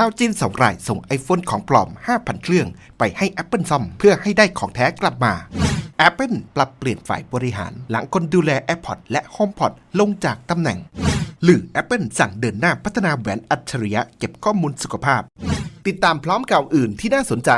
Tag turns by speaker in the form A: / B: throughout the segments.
A: ชาวจีนสองรายส่ง iPhone ของปลอม 5,000 เครื่อง ไปให้ Apple ซ่อม เพื่อให้ได้ของแท้กลับมา Apple ปรับเปลี่ยนฝ่ายบริหาร หลังคนดูแล AirPods และ HomePod ลงจากตำแหน่ง หรือ Apple สั่งเดินหน้าพัฒนาแหวนอัจฉริยะเก็บข้อมูลสุขภาพ ติดตามพร้อมข่าวอื่นที่น่าสนใจ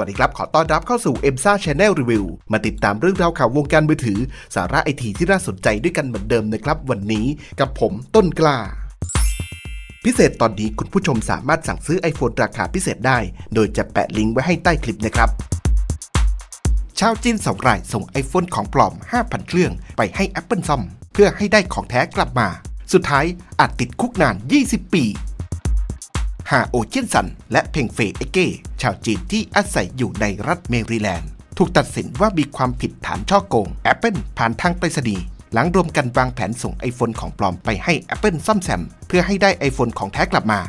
A: วัสดีครับ ขอต้อนรับเข้าสู่ e m s a Channel Review มาติดตามเรื่องราวข่าววงการมือถือ สาระไอทีที่น่าสนใจด้วยกันเหมือนเดิมนะครับ วันนี้กับผมต้นกล้าพิเศษตอนนี้คุณผู้ชมสามารถสั่งซื้อ iPhone ราคาพิเศษได้ โดยจะแปะลิงก์ไว้ให้ใต้คลิปนะครับ ชาวจีนสองรายส่ง iPhone ของปลอม 5,000 เครื่องไปให้ Apple ซ่อม เพื่อให้ได้ของแท้กลับมา สุดท้ายอาจติดคุกนาน 20 ปี ฮาโอเจียนสัน และเพงเฟยเอเก้ชาวจีนที่อาศัยอยู่ในรัฐเมริแลนด์ ถูกตัดสินว่ามีความผิดฐานช่อโกง Apple ผ่านทางไปรษณีย์หลังรวมกันวางแผนส่ง iPhone ของปลอมไปให้ Apple ซ่อมแซม เพื่อให้ได้ iPhone ของแท้กลับมา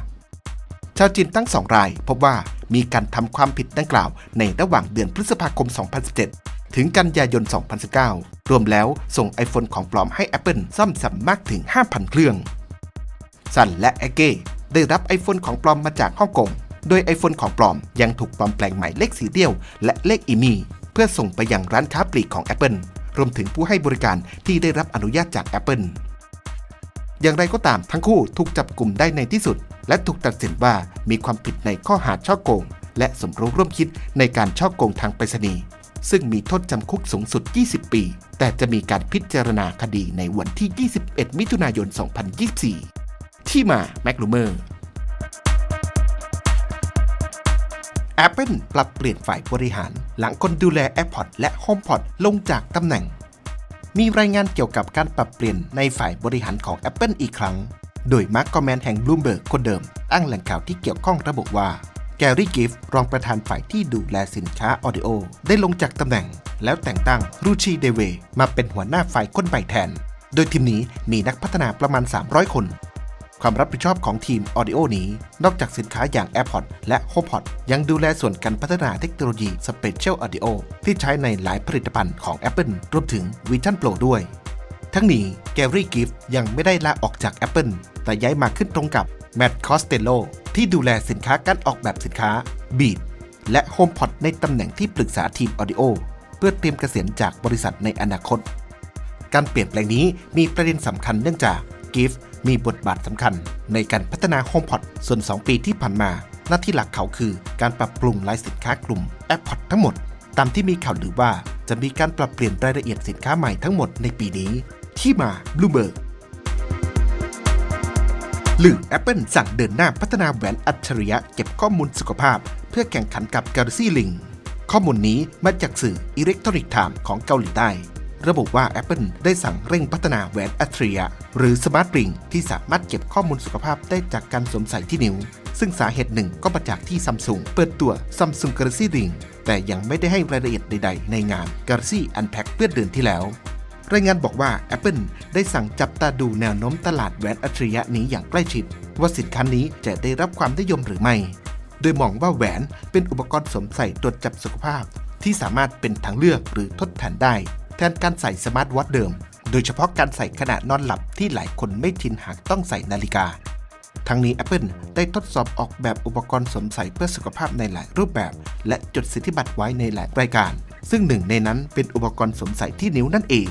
A: ชาวจีนตั้งสองราย พบว่ามีการทำความผิดดังกล่าว ในระหว่างเดือนพฤษภาคม 2017 ถึงกันยายน 2019 รวมแล้วส่ง iPhone ของปลอมให้ Apple ซ่อมแซมมากถึง 5,000 เครื่องซันและแอเก้ ได้รับ iPhone ของปลอมมาจากฮ่องกง โดย iPhone ของปลอมยังถูกปลอมแปลงหมายเลขสีเดียว และเลขอีมี เพื่อส่งไปยังร้านค้าปลีกของ Apple รวมถึงผู้ให้บริการที่ได้รับอนุญาตจาก Apple อย่างไรก็ตามทั้งคู่ถูกจับกลุ่มได้ในที่สุด และถูกตัดสินว่ามีความผิดในข้อหาช่อโกง และสมรู้ร่วมคิดในการช่อโกงทางไปรษณีย์ซึ่งมีโทษจำคุกสูงสุด 20 ปี แต่จะมีการพิจารณาคดีในวันที่ 21 มิถุนายน 2024 ที่มา m a c l u m e r Apple ปรับเปลี่ยนฝ่ายบริหาร หลังคนดูแล AirPod และ HomePod ลงจากตำแหน่ง มีรายงานเกี่ยวกับการปรับเปลี่ยนในฝ่ายบริหารของ Apple อีกครั้ง โดยมาร์กกอแมนแห่ง Bloomberg คนเดิม อ้างแหล่งข่าวที่เกี่ยวข้องระบุว่าแกรี่กิฟรองประธานฝ่ายที่ดูแลสินค้าออดิโอ ได้ลงจากตำแหน่ง แล้วแต่งตั้งรูชีเดเวมาเป็นหัวหน้าฝ่ายคนใหม่แทน โดยทีมนี้มีนักพัฒนาประมาณ 300 คน ความรับผิดชอบของทีม Audio นี้ นอกจากสินค้าอย่าง AirPods และ HomePod ยังดูแลส่วนการพัฒนาเทคโนโลยี Spatial Audio ที่ใช้ในหลายผลิตภัณฑ์ของ Apple รวมถึง Vision Pro ด้วย ทั้งนี้แกรี่กิฟยังไม่ได้ลาออกจาก Apple แต่ย้ายมาขึ้นตรงกับแม t คอสเตโลที่ดูแลสินค้าการออกแบบสินค้า Beat และ HomePod ในตำแหน่งที่ปรึกษาทีม Audio เพื่อเตรียมเกษียณจากบริษัทในอนาคต การเปลี่ยนแปลงนี้มีประเด็นสำคัญเนื่องจาก GIF มีบทบาทสำคัญในการพัฒนา HomePod ส่วน 2 ปีที่ผ่านมา หน้าที่หลักเขาคือการปรับปรุงรายสินค้ากลุ่ม AirPod ทั้งหมด ตามที่มีข่าวหรือว่าจะมีการปรับเปลี่ยนรายละเอียดสินค้าใหม่ทั้งหมดในปีนี้ ที่มา Bloomberg หรือ Apple สั่งเดินหน้าพัฒนาแหวนอัจฉริยะเก็บข้อมูลสุขภาพ เพื่อแข่งขันกับ Galaxy Link ข้อมูลนี้มาจากสื่อ Electronic Time ของเกาหลีใต้ ระบุว่า Apple ได้สั่งเร่งพัฒนาแหวนอัจฉริยะหรือ Smart Ring ที่สามารถเก็บข้อมูลสุขภาพได้จากการสวมใส่ที่นิ้ว ซึ่งสาเหตุหนึ่งก็มาจากที่ซัมซุงเปิดตัว Samsung Galaxy Ring แต่ยังไม่ได้ให้รายละเอียดใด ๆ ในงาน Galaxy Unpacked เมื่อเดือนที่แล้วรายงานบอกว่า Apple ได้สั่งจับตาดูแนวโน้มตลาดแหวนอัจฉริยะนี้อย่างใกล้ชิด ว่าสินค้านี้จะได้รับความนิยมหรือไม่ โดยมองว่าแหวนเป็นอุปกรณ์สวมใส่ตรวจจับสุขภาพ ที่สามารถเป็นทางเลือกหรือทดแทนได้ ทนการใส่สมาร์ทวอทเดิม โดยเฉพาะการใส่ขณะนอนหลับที่หลายคนไม่ชินหากต้องใส่นาฬิกา ทั้งนี้ Apple ได้ทดสอบออกแบบอุปกรณ์สวมใส่เพื่อสุขภาพในหลายรูปแบบ และจดสิทธิบัตรไว้ในหลายรายการ ซึ่งหนึ่งในนั้นเป็นอุปกรณ์สวมใส่ที่นิ้วนั่นเอง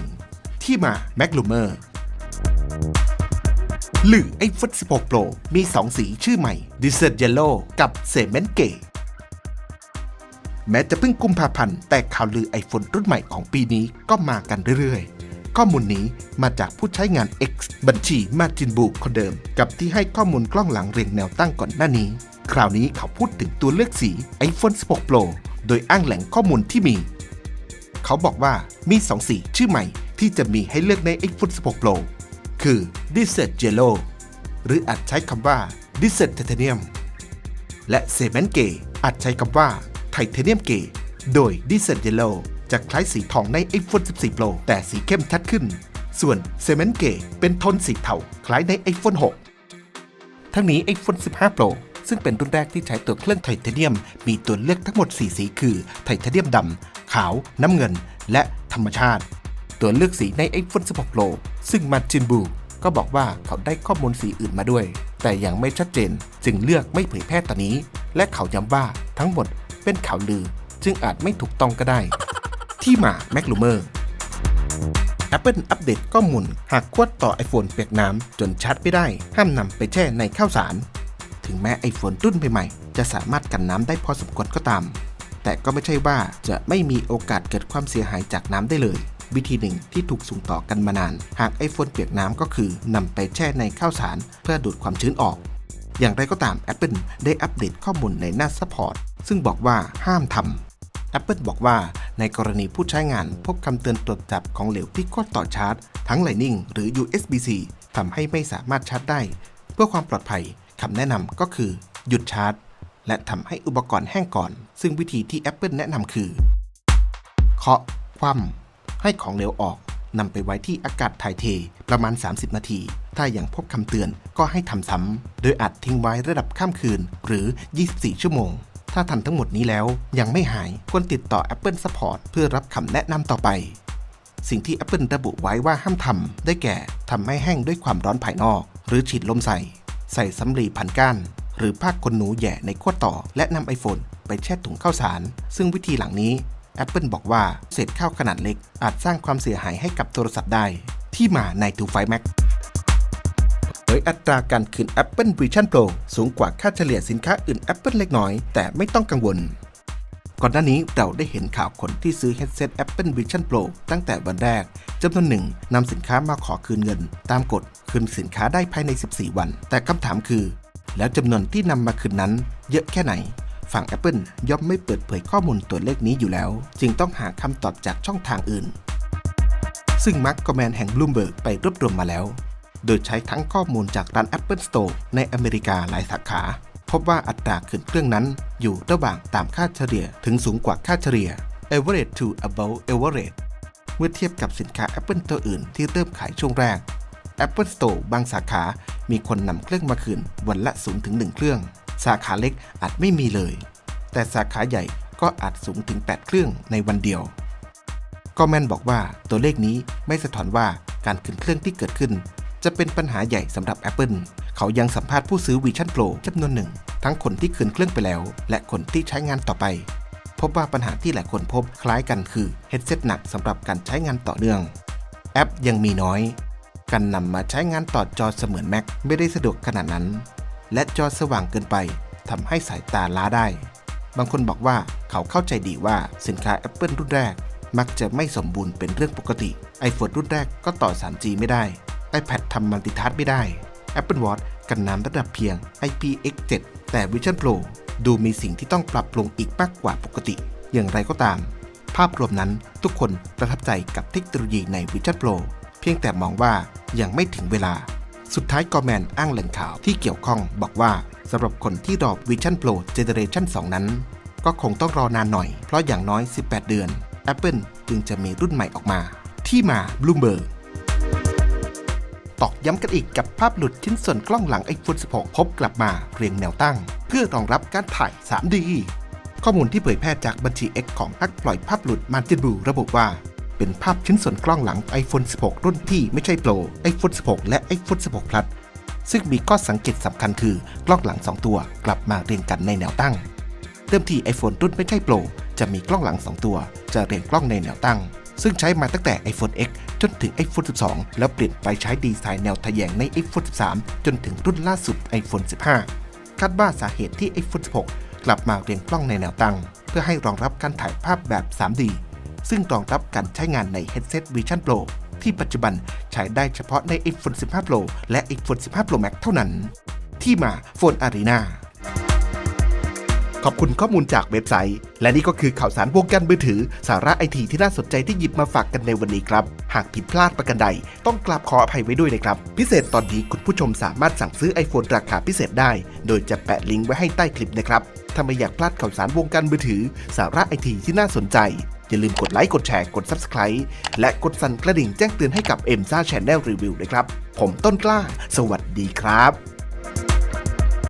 A: ที่มา m a c l u m e r หรือ iPhone 16 Pro มี 2 สีชื่อใหม่ Desert Yellow กับ Cement Gray แม้จะเพิ่งกุมภาพันธ์แต่ข่าวลือ iPhone รุ่นใหม่ของปีนี้ก็มากันเรื่อยๆ ข้อมูลนี้มาจากผู้ใช้งาน X บัญชีมาจินบูคนเดิม กับที่ให้ข้อมูลกล้องหลังเรียงแนวตั้งก่อนหน้านี้ คราวนี้เขาพูดถึงตัวเลือกสี iPhone 16 Pro โดยอ้างแหล่งข้อมูลที่มี เขาบอกว่ามี 2 สีชื่อใหม่ที่จะมีให้เลือกใน iPhone 16 Pro คือ Desert Yellow หรืออาจใช้คำว่า Desert Titanium และ Cement Gray อาจใช้คำว่า Titanium Gray โดย Desert Yellow จะคล้ายสีทองใน iPhone 14 Pro แต่สีเข้มชัดขึ้น ส่วน Cement Gray เป็นโทนสีเทาคล้ายใน iPhone 6 ทั้งนี้ iPhone 15 Pro ซึ่งเป็นรุ่นแรกที่ใช้ตัวเครื่องไทเทเนียม มีตัวเลือกทั้งหมด 4 สีคือไทเทเนียมดำ ขาว น้ำเงิน และธรรมชาติ ตัวเลือกสีใน iPhone 16 Pro ซึ่งมาจินบูก็บอกว่าเขาได้ข้อมูลสีอื่นมาด้วย แต่ยังไม่ชัดเจน จึงเลือกไม่เผยแพร่ตอนนี้ และเขาย้ำว่าทั้งหมด เป็นข่าวลือ จึงอาจไม่ถูกต้องก็ได้ ที่มา m a c l u m e r Apple อัปเดตข้อมูลหากขวดต่อ iPhone เปียกน้ำจนชาร์จไม่ได้ ห้ามนำไปแช่ในข้าวสาร ถึงแม้ iPhone รุ่นใหม่ๆจะสามารถกันน้ำได้พอสมควรก็ตาม แต่ก็ไม่ใช่ว่าจะไม่มีโอกาสเกิดความเสียหายจากน้ำได้เลย วิธีหนึ่งที่ถูกส่งต่อกันมานาน หาก iPhone เปียกน้ำก็คือนำไปแช่ในข้าวสาร เพื่อดูดความชื้นออก อย่างไรก็ตาม Apple ได้อัปเดตข้อมูลในหน้า Support ซึ่งบอกว่าห้ามทำ Apple บอกว่าในกรณีผู้ใช้งานพบคำเตือนตรวจจับของเหลวที่ข้อต่อชาร์จ ทั้ง Lightning หรือ USB-C ทำให้ไม่สามารถชาร์จได้ เพื่อความปลอดภัยคำแนะนำก็คือ หยุดชาร์จ และทำให้อุปกรณ์แห้งก่อน ซึ่งวิธีที่ Apple แนะนำคือ เคาะ คว่ำให้ของเหลวออกนำไปไว้ที่อากาศถ่ายเทประมาณ 30 นาที ถ้ายังพบคำเตือนก็ให้ทำซ้ำ โดยอาจทิ้งไว้ระดับข้ามคืนหรือ 24 ชั่วโมง ถ้าทำทั้งหมดนี้แล้วยังไม่หายควรติดต่อ Apple Support เพื่อรับคำแนะนำต่อไป สิ่งที่ Apple ระบุไว้ว่าห้ามทำได้แก่ทำให้แห้งด้วยความร้อนภายนอก หรือฉีดลมใส่ ใส่สำลีพันก้าน หรือผ้าขนหนูแหย่ในขั้วต่อ และนำ iPhone ไปแช่ถุงข้าวสาร ซึ่งวิธีหลังนี้ Apple บอกว่าเศษข้าวขนาดเล็ก อาจสร้างความเสียหายให้กับโทรศัพท์ได้ ที่มาใน t 2 5 Max ยอัตราการคืน Apple Vision Pro สูงกว่าค่าเฉลี่ยสินค้าอื่น Apple เล็กน้อย แต่ไม่ต้องกังวล ก่อนหน้านี้เราได้เห็นข่าวคนที่ซื้อ headset Apple Vision Pro ตั้งแต่วันแรกจำนวนหนึ่งนำสินค้ามาขอคืนเงิน ตามกฎคืนสินค้าได้ภายใน 14 วัน แต่คำถามคือ แล้วจำนวนที่นำมาคืนนั้น เยอะแค่ไหนฝั่ง Apple ย่อมไม่เปิดเผยข้อมูลตัวเลขนี้อยู่แล้ว จึงต้องหาคำตอบจากช่องทางอื่น ซึ่งมาร์กกอแมนแห่ง Bloomberg ไปรวบรวมมาแล้ว โดยใช้ทั้งข้อมูลจากร้าน Apple Store ในอเมริกาหลายสาขา พบว่าอัตราขึ้นเครื่องนั้นอยู่ระหว่างตามค่าเฉลี่ยถึงสูงกว่าค่าเฉลี่ย average to above average เมื่อเทียบกับสินค้า Apple ตัวอื่นที่เริ่มขายช่วงแรก Apple Store บางสาขา มีคนนำเครื่องมาคืนวันละ 0-1 เครื่อง สาขาเล็กอาจไม่มีเลย แต่สาขาใหญ่ก็อาจสูงถึง 8 เครื่องในวันเดียว ก็แมนบอกว่าตัวเลขนี้ไม่สะท้อนว่าการขึ้นเครื่องที่เกิดขึ้น จะเป็นปัญหาใหญ่สำหรับ Apple เขายังสัมภาษณ์ผู้ซื้อ Vision Pro จำนวนหนึ่ง ทั้งคนที่คืนเครื่องไปแล้ว และคนที่ใช้งานต่อไป พบว่าปัญหาที่หลายคนพบคล้ายกันคือ headset หนักสำหรับการใช้งานต่อเนื่อง แอปยังมีน้อย การนำมาใช้งานต่อจอเสมือน Mac ไม่ได้สะดวกขนาดนั้น และจอสว่างเกินไปทำให้สายตาล้าได้ บางคนบอกว่าเขาเข้าใจดีว่าสินค้า Apple รุ่นแรก มักจะไม่สมบูรณ์เป็นเรื่องปกติ iPhone รุ่นแรกก็ต่อ 3G ไม่ได้ iPad ทำมัลติทัสไม่ได้ Apple Watch กันน้ำระดับเพียง IPX7 แต่ Vision Pro ดูมีสิ่งที่ต้องปรับปรุงอีกมากกว่าปกติ อย่างไรก็ตาม ภาพรวมนั้นทุกคนประทับใจกับเทคโนโลยีใน Vision Pro เพียงแต่มองว่ายังไม่ถึงเวลา สุดท้ายกอแมนอ้างแหล่งข่าวที่เกี่ยวข้องบอกว่าสำหรับคนที่รอ Vision Pro Generation 2 นั้น ก็คงต้องรอนานหน่อยเพราะอย่างน้อย 18 เดือน Apple จึงจะมีรุ่นใหม่ออกมา ที่มา Bloomberg ตอกย้ำกันอีกกับภาพหลุดชิ้นส่วนกล้องหลัง iPhone 16 พบกลับมาเรียงแนวตั้ง เพื่อรองรับการถ่าย 3D ข้อมูลที่เผยแพร่จากบัญชี X ของนักปล่อยภาพหลุดมาจิบูระบุว่า เป็นภาพชิ้นส่วนกล้องหลัง iPhone 16 รุ่นที่ไม่ใช่ Pro iPhone 16 และ iPhone 16 Plus ซึ่งมีข้อสังเกตสำคัญคือกล้องหลัง 2 ตัวกลับมาเรียงกันในแนวตั้งเริ่มที่ iPhone รุ่นไม่ใช่ Pro จะมีกล้องหลัง 2 ตัว จะเรียงกล้องในแนวตั้ง ซึ่งใช้มาตั้งแต่ iPhone X จนถึง iPhone 12 แล้วเปลี่ยนไปใช้ดีไซน์แนวทะแยงใน iPhone 13 จนถึงรุ่นล่าสุด iPhone 15 คาดว่าสาเหตุที่ iPhone 16 กลับมาเรียงกล้องในแนวตั้ง เพื่อให้รองรับการถ่ายภาพแบบ 3D ซึ่งรองรับการใช้งานใน Headset Vision Pro ที่ปัจจุบันใช้ได้เฉพาะใน iPhone 15 Pro และ iPhone 15 Pro Max เท่านั้น ที่มา Phone Arena ขอบคุณข้อมูลจากเว็บไซต์ และนี่ก็คือข่าวสารวงการมือถือ สาระไอทีที่น่าสนใจที่หยิบมาฝากกันในวันนี้ครับ หากผิดพลาดประการใด ต้องกราบขออภัยไว้ด้วยนะครับ พิเศษตอนนี้คุณผู้ชมสามารถสั่งซื้อ iPhone ราคาพิเศษได้ โดยจะแปะลิงก์ไว้ให้ใต้คลิปนะครับถ้าไม่อยากพลาดข่าวสารวงการมือถือ สาระไอทีที่น่าสนใจ อย่าลืมกดไลค์กดแชร์กด Subscribe และกดสั่นกระดิ่งแจ้งเตือนให้กับ m อ็มซ่าช n แนลรีวิวด้วยครับ ผมต้นกล้า สวัสดีครับ